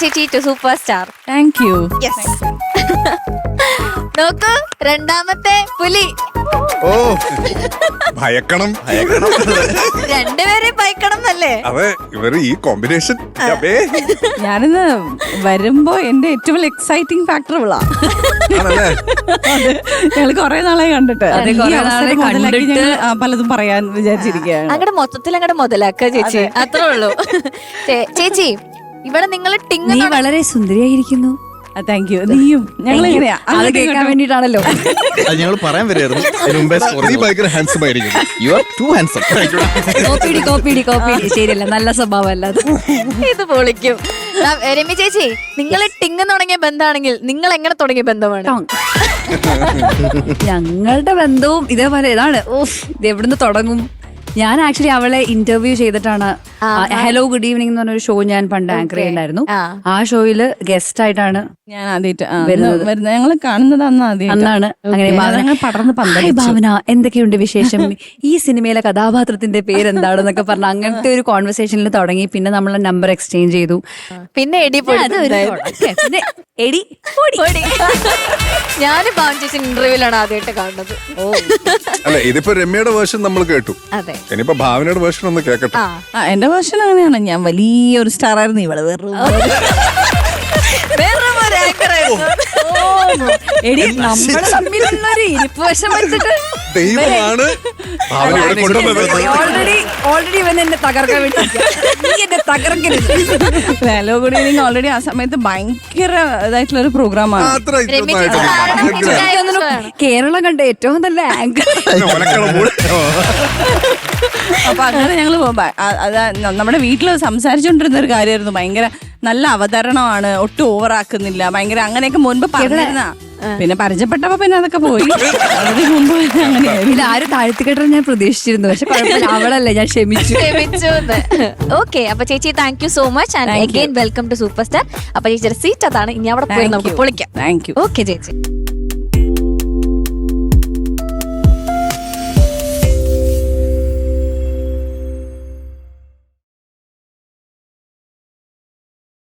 ചേച്ചി to super star thank you yes നോക്കൂ രണ്ടാമത്തെ പുലി. ഓ ഭയക്കണം. ഭയക്കണം. രണ്ടുപേരെ ഭയക്കണം എന്നല്ലേ? അതെ ഇവർ ഈ കോമ്പിനേഷൻ ഞാനിന്ന് വരുമ്പോ എന്റെ ഏറ്റവും എക്സൈറ്റിംഗ് ഫാക്ടർ ഇവളാ. ആണല്ലേ? ഞങ്ങൾ കുറെ നാളെ കണ്ടിട്ട്. പലതും പറയാൻ വിചാരിച്ചിരിക്കുകയാണ്. അങ്ങടെ മൊത്തത്തിൽ അങ്ങടെ മുതലാക്ക ചേച്ചി അത്രേ ഉള്ളൂ. ചേച്ചി ഇവിടെ നിങ്ങൾ ടിങ് നീ വളരെ സുന്ദരിയായിരിക്കുന്നു. താങ്ക് യു നീയും ഞങ്ങൾ എങ്ങനെയാ അത് കേൾക്കാൻ വേണ്ടിട്ടാണല്ലോ അത് ഞങ്ങൾ പറയാൻ വരായിരുന്നു അതിന് മുമ്പേ നീ ഭയങ്കര ഹാൻസം ആയിരിക്കും യു ആർ ടു ഹാൻസം കോപ്പിടി കോപ്പിടി കോപ്പിടി ശരിയല്ല നല്ല സ്വഭാവം ഇത് പൊളിക്കും. രമ്യ ചേച്ചി നിങ്ങൾ ടിങ് തുടങ്ങിയ ബന്ധമാണെങ്കിൽ നിങ്ങൾ എങ്ങനെ തുടങ്ങിയ ബന്ധമാണ്? ഞങ്ങളുടെ ബന്ധവും ഇതേപോലെ ഇതാണ്. ഓഫ് ഇത് എവിടുന്ന് തുടങ്ങും? ഞാൻ ആക്ച്വലി അവളെ ഇന്റർവ്യൂ ചെയ്തിട്ടാണ് ഹലോ ഗുഡ് ഈവനിങ് എന്ന് പറഞ്ഞൊരു ഷോ ഞാൻ പണ്ട് ആങ്കർ ചെയ്യുന്നുണ്ടായിരുന്നു ആ. ഷോയിൽ ഗസ്റ്റ് ആയിട്ടാണ് ഞാൻ ആദ്യമായിട്ട് വരുന്നത്. ഞങ്ങൾ കാണുന്നത് അന്ന് അന്നാണ്. അങ്ങനെ പടർന്ന് ഹായ് ഭാവന എന്തൊക്കെയുണ്ട് വിശേഷം? ഈ സിനിമയിലെ കഥാപാത്രത്തിന്റെ പേരെന്താണെന്നൊക്കെ പറഞ്ഞ അങ്ങനത്തെ ഒരു കോൺവെർസേഷനിൽ തുടങ്ങി. പിന്നെ നമ്മൾ നമ്പർ എക്സ്ചേഞ്ച് ചെയ്തു. പിന്നെ എടി പോയി. പിന്നെ എടി ഓടി. ഞാൻ പാവൻ ചേച്ചി ഇന്റർവ്യൂലാണ് ആദ്യമായിട്ട് കാണുന്നത്. ഓ. അല്ല ഇതിപ്പോ രമ്യയുടെ വേർഷൻ നമ്മൾ കേട്ടു. അതെ. ഇനിയിപ്പോ ഭാവനയുടെ വേർഷൻ ഒന്ന് കേക്കട്ടെ. ആ. എന്റെ വേർഷൻ അങ്ങനെയാണ്. ഞാൻ വലിയൊരു സ്റ്റാർ ആയിരുന്നു. ഇവൾ വെറും വേറെ ഒരു anchor ആയിരുന്നു. എടി നമ്മൾ തമ്മിലുള്ള ഒരു ഇരിപ്പ് വശം വെച്ചിട്ട് ദൈവമാണ്. ഭാവന ഇവിടെ കൊണ്ടുവന്നത് ഓൾറെഡി ഓൾറെഡി ഇവൻ എന്നെ തകർക്കാൻ വേണ്ടി ഇരിക്കുകയാ. നീ എന്നെ തകർക്കരുത്. ഓൾറെഡി ആ സമയത്ത് ഭയങ്കര ഇതായിട്ടുള്ള ഒരു പ്രോഗ്രാമാണ് അത്ര എനിക്ക് തോന്നുന്നു കേരളം കണ്ട ഏറ്റവും നല്ല ആങ്കർ. അപ്പൊ അങ്ങനെ ഞങ്ങൾ അതാ നമ്മുടെ വീട്ടിൽ സംസാരിച്ചുകൊണ്ടിരുന്ന ഒരു കാര്യമായിരുന്നു ഭയങ്കര നല്ല അവതരണമാണ്. ഒട്ടും ഓവറാക്കുന്നില്ല ഭയങ്കര അങ്ങനെയൊക്കെ മുൻപ് പറഞ്ഞിരുന്ന. പിന്നെ പരിചയപ്പെട്ടപ്പോ പിന്നെ അതൊക്കെ പോയി. അതിന് മുമ്പ് അങ്ങനെയായിരുന്നു ഇത് ആരും താഴ്ത്തിക്കെട്ടാൻ ഞാൻ പ്രതീക്ഷിച്ചിരുന്നു. പക്ഷെ കുഴപ്പമില്ല അവളല്ലേ ഞാൻ ക്ഷമിച്ചു. ക്ഷമിച്ചു ഓക്കെ അപ്പൊ ചേച്ചി thank you so much and Thank you. Again welcome to super star അപ്പൊ ചേച്ചിയുടെ സീറ്റ് അതാണ്. ഇനി അവിടെ പോയി Thank നമുക്ക് you. പൊളിക്കാം. താങ്ക് യു ഓക്കെ ചേച്ചി.